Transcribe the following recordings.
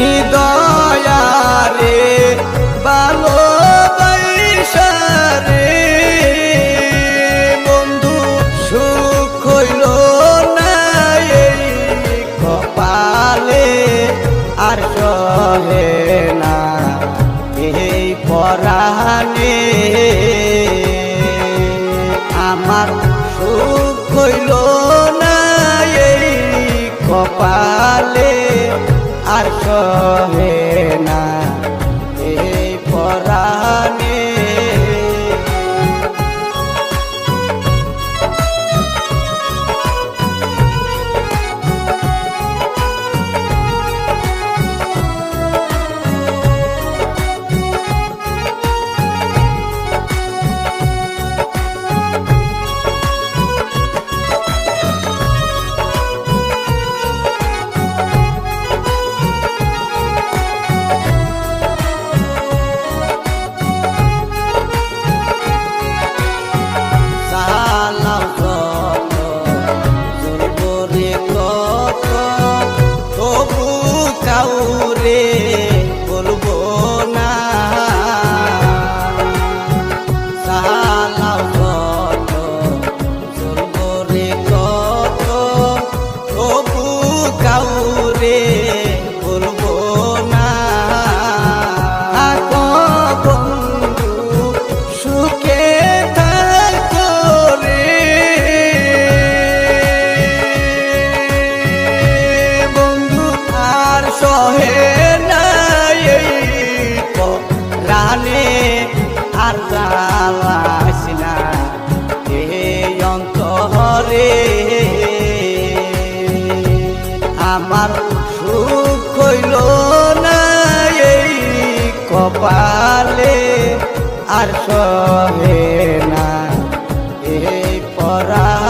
নিদয়ারে ভালো রে বন্ধু, সুখ হইল না কপালে, আর সহে না এই পরাণে। আমার সুখ হইল আর কহে না। অন্তরে আমার সুখ কইল না এই কপালে আর সহে না এই পরাণে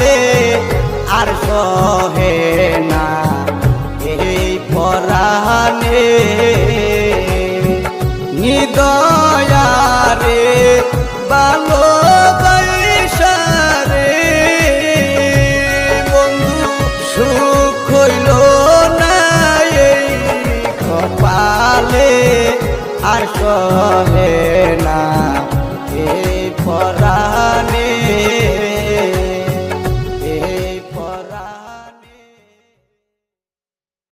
আর সহে না, এই পরাণে নিদয়ারে ভালো রে বন্ধু, সুখ হইল না কপালে, আর সহে না, এই পরা